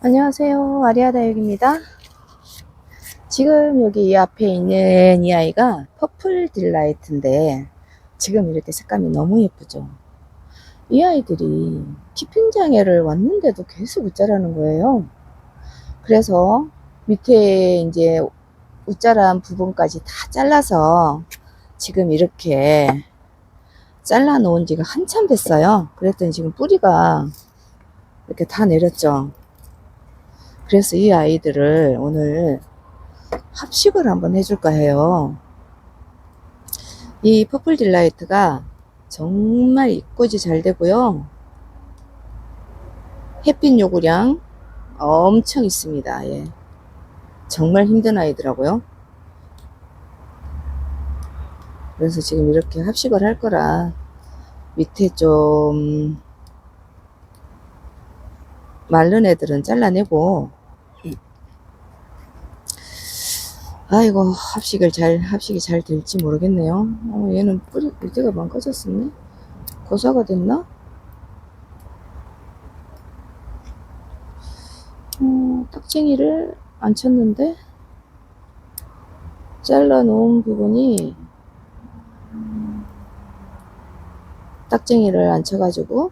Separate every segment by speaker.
Speaker 1: 안녕하세요. 아리아다육입니다. 지금 여기 이 앞에 있는 이 아이가 퍼플 딜라이트인데 지금 이렇게 색감이 너무 예쁘죠. 이 아이들이 키핑 장애를 왔는데도 계속 웃자라는 거예요. 그래서 밑에 이제 웃자란 부분까지 다 잘라서 지금 이렇게 잘라 놓은 지가 한참 됐어요. 그랬더니 지금 뿌리가 이렇게 다 내렸죠. 그래서 이 아이들을 오늘 합식을 한번 해줄까 해요. 이 퍼플 딜라이트가 정말 입꼬지 잘 되고요. 햇빛 요구량 엄청 있습니다. 예. 정말 힘든 아이더라고요. 그래서 지금 이렇게 합식을 할 거라 밑에 좀 마른 애들은 잘라내고 아이고 합식을 잘 합식이 잘 될지 모르겠네요. 어, 얘는 뿌리 밑에가 망가졌었네. 고사가 됐나? 어, 딱쟁이를 안 쳤는데 잘라 놓은 부분이 딱쟁이를 안 쳐가지고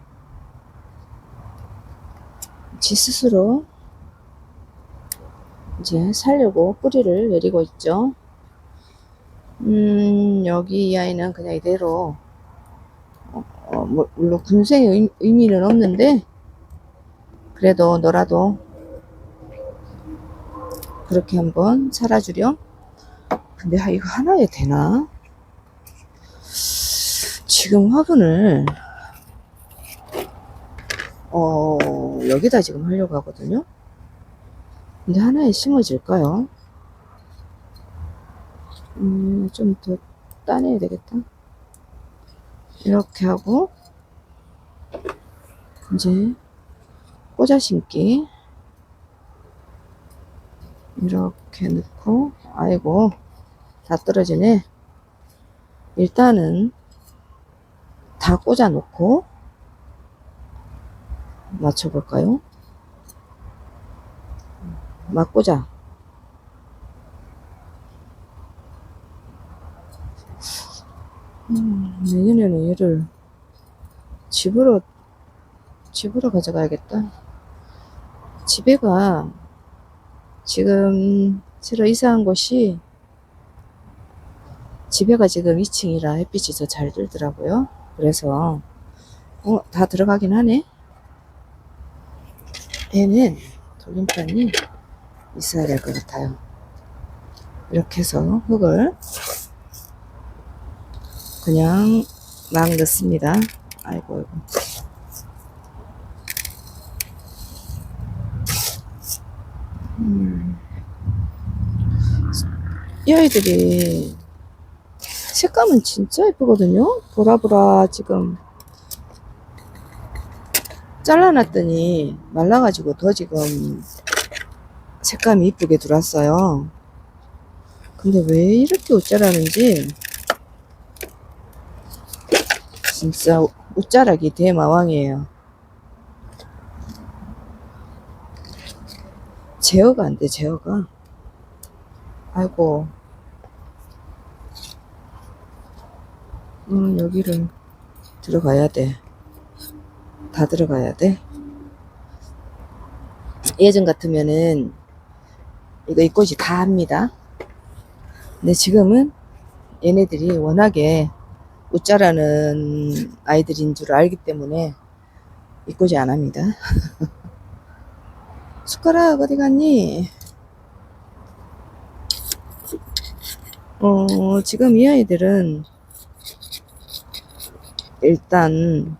Speaker 1: 지 스스로 이제 살려고 뿌리를 내리고 있죠. 음, 여기 이 아이는 그냥 이대로, 어, 어, 뭐, 물론 군생의 의, 의미 는 없는데, 그래도 너라도 그렇게 한번 살아주렴. 근데 아, 이거 하나에 되나? 지금 화분을, 어, 여기다 지금 하려고 하거든요. 근데 하나에 심어질까요? 음, 좀 더 따내야 되겠다. 이렇게 하고, 이제, 꽂아 심기. 이렇게 넣고, 아이고, 다 떨어지네. 일단은, 다 꽂아 놓고, 맞춰볼까요? 맞고자. 음, 내년에는 얘를 집으로, 집으로 가져가야겠다. 집에가 지금 새로 이사한 곳이 집에가 지금 2층이라 햇빛이 더 잘 들더라고요. 그래서, 어, 다 들어가긴 하네. 얘는 돌림판이 있어야 될 것 같아요. 이렇게 해서 흙을 그냥 막 넣습니다. 아이고, 아이고. 음. 이 아이들이 색감은 진짜 예쁘거든요. 보라보라 지금 잘라놨더니 말라가지고 더 지금 색감이 이쁘게 들어왔어요. 근데 왜 이렇게 웃자라는지 진짜 웃자락이 대마왕이에요. 제어가 안 돼, 제어가. 아이고. 음, 여기를 들어가야 돼. 다 들어가야 돼. 예전 같으면은 이거 이 꽃이 다 합니다. 근데 지금은 얘네들이 워낙에 웃자라는 아이들인 줄 알기 때문에 이 꽃이 안 합니다. 숟가락 어디 갔니? 어, 지금 이 아이들은 일단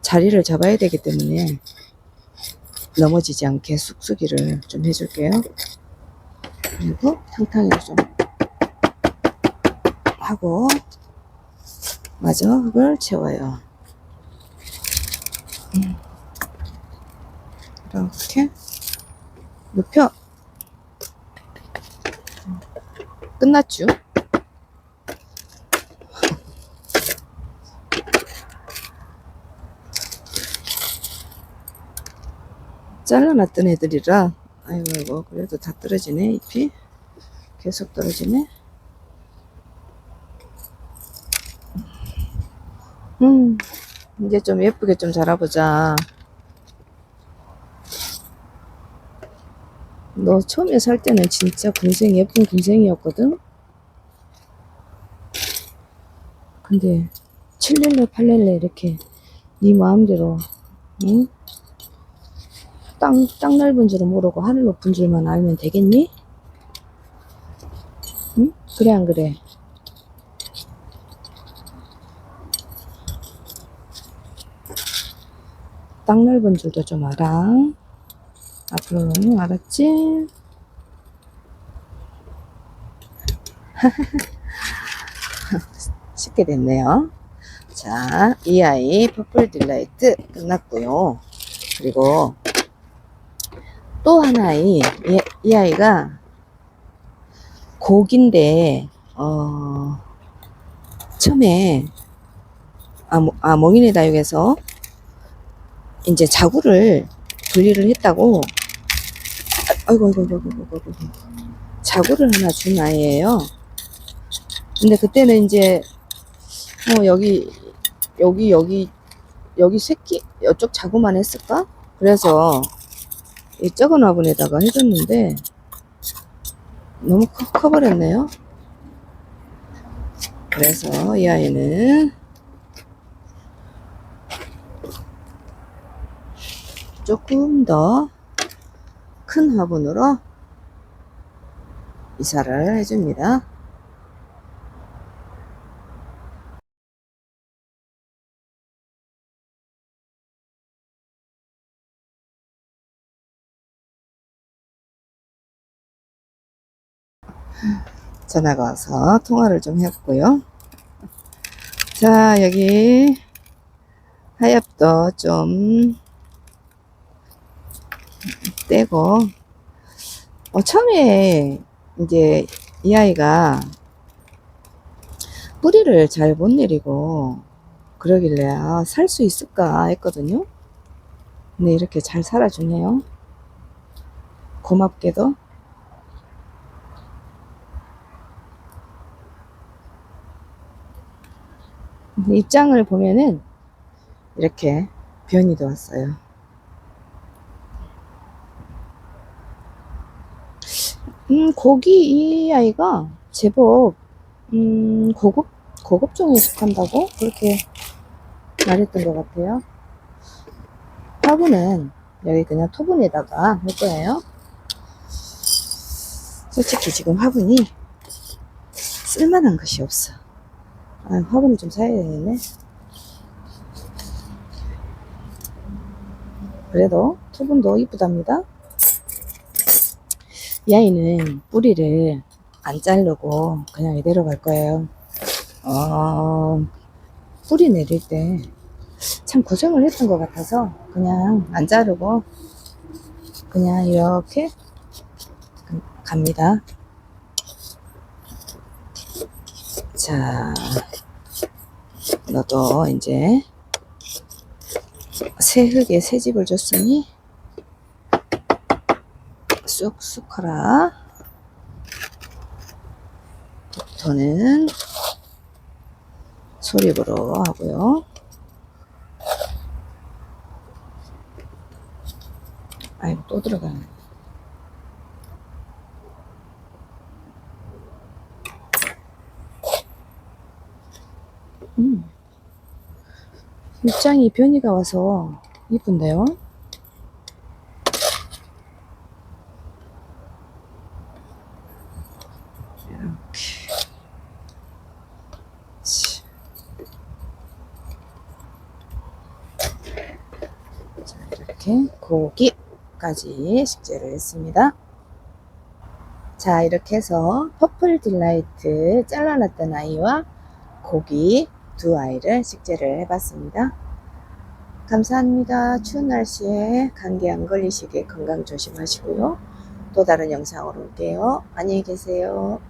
Speaker 1: 자리를 잡아야 되기 때문에 넘어지지 않게 쑥쑥이를 좀 해줄게요. 그리고 탕탕이를 좀 하고 마저 흙을 채워요. 음. 이렇게 눕혀 끝났죠? 잘라놨던 애들이라 아이고 아이고 그래도 다 떨어지네 잎이. 계속 떨어지네. 음 이제 좀 예쁘게 좀 자라보자. 너 처음에 살 때는 진짜 군생 예쁜 군생이었거든? 근데 7렐레 8렐레 이렇게 네 마음대로 응? 땅, 땅 넓은 줄은 모르고 하늘 높은 줄만 알면 되겠니? 응? 그래 안 그래? 땅 넓은 줄도 좀 알아. 앞으로는 알았지? 쉽게 됐네요. 자, 이 아이 퍼플 딜라이트 끝났고요. 그리고 또 하나의 이, 이 아이가 곡인데 어 처음에 아, 모- 아 몽인의 다육에서 이제 자구를 분리를 했다고 아이고 아이고 아이고 아이고 아이고. 자구를 하나 준 아이예요. 근데 그때는 이제 어 여기 여기 여기 여기 새끼 이쪽 자구만 했을까? 그래서 이 적은 화분에다가 해줬는데 너무 커, 커버렸네요. 그래서 이 아이는 조금 더 큰 화분으로 이사를 해줍니다. 전화가 와서 통화를 좀 했고요. 자, 여기 하엽도 좀 떼고, 어, 처음에 이제 이 아이가 뿌리를 잘 못 내리고 그러길래 아, 살 수 있을까 했거든요. 근데 이렇게 잘 살아주네요. 고맙게도. 입장을 보면은 이렇게 변이 들었어요. 음, 고기 이 아이가 제법 음, 고급 고급종에 속한다고 그렇게 말했던 것 같아요. 화분은 여기 그냥 토분에다가 할 거예요. 솔직히 지금 화분이 쓸만한 것이 없어. 아, 화분을 좀 사야 되겠네. 그래도 토분도 이쁘답니다. 이 아이는 뿌리를 안 자르고 그냥 이대로 갈 거예요. 어, 뿌리 내릴 때 참 고생을 했던 것 같아서 그냥 안 자르고 그냥 이렇게 갑니다. 자, 너도 이제 새 흙에 새 집을 줬으니 쑥쑥 하라. 부터는 소립으로 하고요. 아이고 또 들어가네. 음. 입장이 변이가 와서 이쁜데요? 이렇게. 고기까지 식재를 했습니다. 자, 이렇게 해서 퍼플 딜라이트 잘라놨던 아이와 고기 두 아이를 식재를 해봤습니다. 감사합니다. 추운 날씨에 감기 안 걸리시게 건강 조심하시고요. 또 다른 영상으로 올게요. 안녕히 계세요.